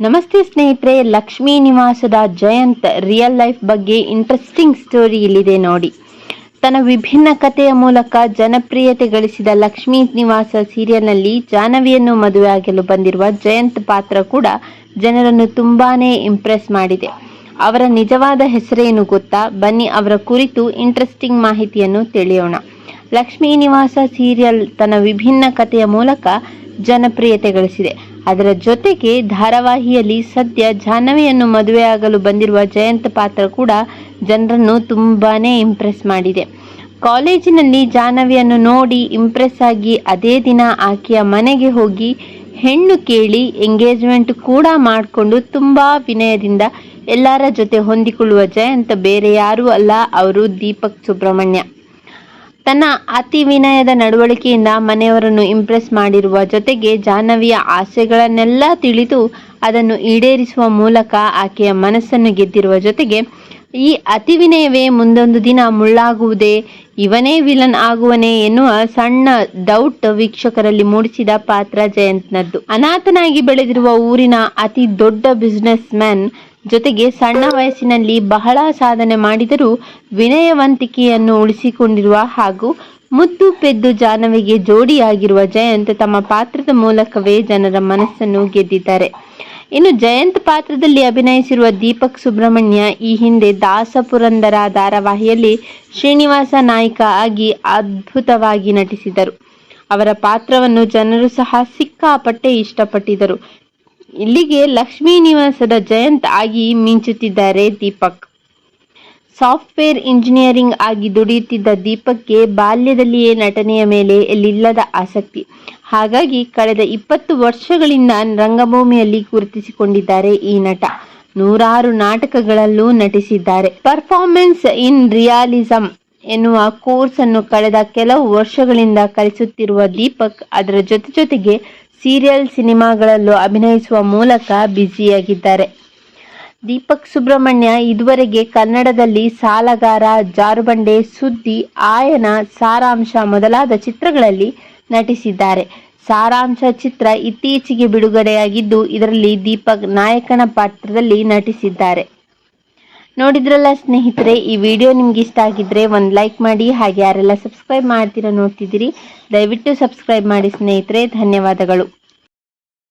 ನಮಸ್ತೆ ಸ್ನೇಹಿತರೆ, ಲಕ್ಷ್ಮೀ ನಿವಾಸದ ಜಯಂತ್ ರಿಯಲ್ ಲೈಫ್ ಬಗ್ಗೆ ಇಂಟ್ರೆಸ್ಟಿಂಗ್ ಸ್ಟೋರಿ ಇಲ್ಲಿದೆ ನೋಡಿ. ತನ್ನ ವಿಭಿನ್ನ ಕಥೆಯ ಮೂಲಕ ಜನಪ್ರಿಯತೆ ಗಳಿಸಿದ ಲಕ್ಷ್ಮೀ ನಿವಾಸ ಸೀರಿಯಲ್ನಲ್ಲಿ ಜಾಹ್ನವಿಯನ್ನು ಮದುವೆಯಾಗಲು ಬಂದಿರುವ ಜಯಂತ್ ಪಾತ್ರ ಕೂಡ ಜನರನ್ನು ತುಂಬಾನೇ ಇಂಪ್ರೆಸ್ ಮಾಡಿದೆ. ಅವರ ನಿಜವಾದ ಹೆಸರೇನು ಗೊತ್ತಾ? ಬನ್ನಿ ಅವರ ಕುರಿತು ಇಂಟ್ರೆಸ್ಟಿಂಗ್ ಮಾಹಿತಿಯನ್ನು ತಿಳಿಯೋಣ. ಲಕ್ಷ್ಮೀ ನಿವಾಸ ಸೀರಿಯಲ್ ತನ್ನ ವಿಭಿನ್ನ ಕಥೆಯ ಮೂಲಕ ಜನಪ್ರಿಯತೆ ಗಳಿಸಿದೆ. ಅದರ ಜೊತೆಗೆ ಧಾರಾವಾಹಿಯಲ್ಲಿ ಸದ್ಯ ಜಾಹ್ನವಿಯನ್ನು ಮದುವೆಯಾಗಲು ಬಂದಿರುವ ಜಯಂತ್ ಪಾತ್ರ ಕೂಡ ಜನರನ್ನು ತುಂಬಾನೇ ಇಂಪ್ರೆಸ್ ಮಾಡಿದೆ. ಕಾಲೇಜಿನಲ್ಲಿ ಜಾಹ್ನವಿಯನ್ನು ನೋಡಿ ಇಂಪ್ರೆಸ್ ಆಗಿ ಅದೇ ದಿನ ಆಕೆಯ ಮನೆಗೆ ಹೋಗಿ ಹೆಣ್ಣು ಕೇಳಿ ಎಂಗೇಜ್ಮೆಂಟ್ ಕೂಡ ಮಾಡಿಕೊಂಡು ತುಂಬಾ ವಿನಯದಿಂದ ಎಲ್ಲರ ಜೊತೆ ಹೊಂದಿಕೊಳ್ಳುವ ಜಯಂತ ಬೇರೆ ಯಾರೂ ಅಲ್ಲ, ಅವರು ದೀಪಕ್ ಸುಬ್ರಹ್ಮಣ್ಯ. ತನ್ನ ಅತಿ ವಿನಯದ ನಡವಳಿಕೆಯಿಂದ ಮನೆಯವರನ್ನು ಇಂಪ್ರೆಸ್ ಮಾಡಿರುವ ಜೊತೆಗೆ ಜಾಹ್ನವಿಯ ಆಸೆಗಳನ್ನೆಲ್ಲ ತಿಳಿದು ಅದನ್ನು ಈಡೇರಿಸುವ ಮೂಲಕ ಆಕೆಯ ಮನಸ್ಸನ್ನು ಗೆದ್ದಿರುವ ಜೊತೆಗೆ, ಈ ಅತಿ ವಿನಯವೇ ಮುಂದೊಂದು ದಿನ ಮುಳ್ಳಾಗುವುದೇ? ಇವನೇ ವಿಲನ್ ಆಗುವನೇ? ಎನ್ನುವ ಸಣ್ಣ ಡೌಟ್ ವೀಕ್ಷಕರಲ್ಲಿ ಮೂಡಿಸಿದ ಪಾತ್ರ ಜಯಂತ್ನದ್ದು. ಅನಾಥನಾಗಿ ಬೆಳೆದಿರುವ ಊರಿನ ಅತಿ ದೊಡ್ಡ ಬಿಸ್ನೆಸ್ ಮ್ಯಾನ್ ಜೊತೆಗೆ ಸಣ್ಣ ವಯಸ್ಸಿನಲ್ಲಿ ಬಹಳ ಸಾಧನೆ ಮಾಡಿದರೂ ವಿನಯವಂತಿಕೆಯನ್ನು ಉಳಿಸಿಕೊಂಡಿರುವ ಹಾಗೂ ಮುದ್ದು ಪೆದ್ದು ಜಾನವಿಗೆ ಜೋಡಿಯಾಗಿರುವ ಜಯಂತ್ ತಮ್ಮ ಪಾತ್ರದ ಮೂಲಕವೇ ಜನರ ಮನಸ್ಸನ್ನು ಗೆದ್ದಿದ್ದಾರೆ. ಇನ್ನು ಜಯಂತ್ ಪಾತ್ರದಲ್ಲಿ ಅಭಿನಯಿಸಿರುವ ದೀಪಕ್ ಸುಬ್ರಹ್ಮಣ್ಯ ಈ ಹಿಂದೆ ದಾಸಪುರಂದರ ಧಾರಾವಾಹಿಯಲ್ಲಿ ಶ್ರೀನಿವಾಸ ನಾಯಕ ಆಗಿ ಅದ್ಭುತವಾಗಿ ನಟಿಸಿದರು. ಅವರ ಪಾತ್ರವನ್ನು ಜನರು ಸಹ ಸಿಕ್ಕಾಪಟ್ಟೆ ಇಷ್ಟಪಟ್ಟಿದ್ದರು. ಇಲ್ಲಿಗೆ ಲಕ್ಷ್ಮೀ ನಿವಾಸದ ಜಯಂತ್ ಆಗಿ ಮಿಂಚುತ್ತಿದ್ದಾರೆ ದೀಪಕ್. ಸಾಫ್ಟ್ವೇರ್ ಇಂಜಿನಿಯರಿಂಗ್ ಆಗಿ ದುಡಿಯುತ್ತಿದ್ದ ದೀಪಕ್ಗೆ ಬಾಲ್ಯದಲ್ಲಿಯೇ ನಟನೆಯ ಮೇಲೆ ಎಲ್ಲಿಲ್ಲದ ಆಸಕ್ತಿ. ಹಾಗಾಗಿ ಕಳೆದ ಇಪ್ಪತ್ತು ವರ್ಷಗಳಿಂದ ರಂಗಭೂಮಿಯಲ್ಲಿ ಗುರುತಿಸಿಕೊಂಡಿದ್ದಾರೆ ಈ ನಟ. ನೂರಾರು ನಾಟಕಗಳಲ್ಲೂ ನಟಿಸಿದ್ದಾರೆ. ಪರ್ಫಾರ್ಮೆನ್ಸ್ ಇನ್ ರಿಯಾಲಿಸಂ ಎನ್ನುವ ಕೋರ್ಸ್ ಅನ್ನು ಕಳೆದ ಕೆಲವು ವರ್ಷಗಳಿಂದ ಕಲಿಸುತ್ತಿರುವ ದೀಪಕ್ ಅದರ ಜೊತೆ ಜೊತೆಗೆ ಸೀರಿಯಲ್ ಸಿನಿಮಾಗಳಲ್ಲೂ ಅಭಿನಯಿಸುವ ಮೂಲಕ ಬ್ಯುಸಿಯಾಗಿದ್ದಾರೆ. ದೀಪಕ್ ಸುಬ್ರಹ್ಮಣ್ಯ ಇದುವರೆಗೆ ಕನ್ನಡದಲ್ಲಿ ಸಾಲಗಾರ, ಜಾರುಬಂಡೆ ಸುದ್ದಿ, ಆಯನ ಸಾರಾಂಶ ಮೊದಲಾದ ಚಿತ್ರಗಳಲ್ಲಿ ನಟಿಸಿದ್ದಾರೆ. ಸಾರಾಂಶ ಚಿತ್ರ ಇತ್ತೀಚೆಗೆ ಬಿಡುಗಡೆಯಾಗಿದ್ದು, ಇದರಲ್ಲಿ ದೀಪಕ್ ನಾಯಕನ ಪಾತ್ರದಲ್ಲಿ ನಟಿಸಿದ್ದಾರೆ. ನೋಡಿದ್ರಲ್ಲ ಸ್ನೇಹಿತರೆ, ಈ ವಿಡಿಯೋ ನಿಮ್ಗೆ ಇಷ್ಟ ಆಗಿದ್ರೆ ಒಂದು ಲೈಕ್ ಮಾಡಿ, ಹಾಗೆ ಯಾರೆಲ್ಲ ಸಬ್ಸ್ಕ್ರೈಬ್ ಮಾಡ್ತೀರಾ ನೋಡ್ತಿದ್ದೀರಿ. ದಯವಿಟ್ಟು ಸಬ್ಸ್ಕ್ರೈಬ್ ಮಾಡಿ ಸ್ನೇಹಿತರೆ. ಧನ್ಯವಾದಗಳು.